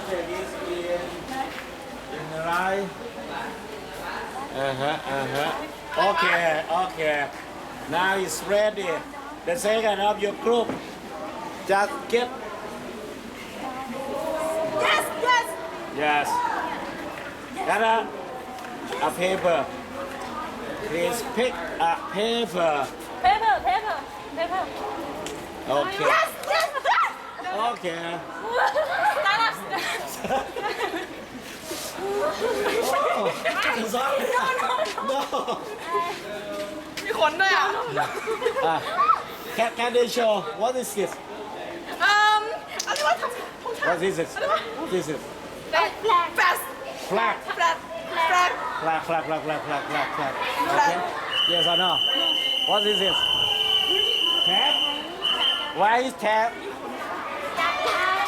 take this in in the right uh-huh uh-huh. Okay okay. Now it's ready. The second of your group. Just get Yes, yes. yes. Got a a paper. Please pick a paper. Paper, paper, paper. okay. Yes, yes. okay Stand up, stand up. sorry no มีคนด้วยอ่ะ อ่ะ can can they show what is this เอ่มอะไรวะทำทงชา what ติ is this this is แฟลช flag แฟลชแฟลช flag flag flag flag flag flag flag okay yes or no what is this tab why is tab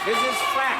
this is flag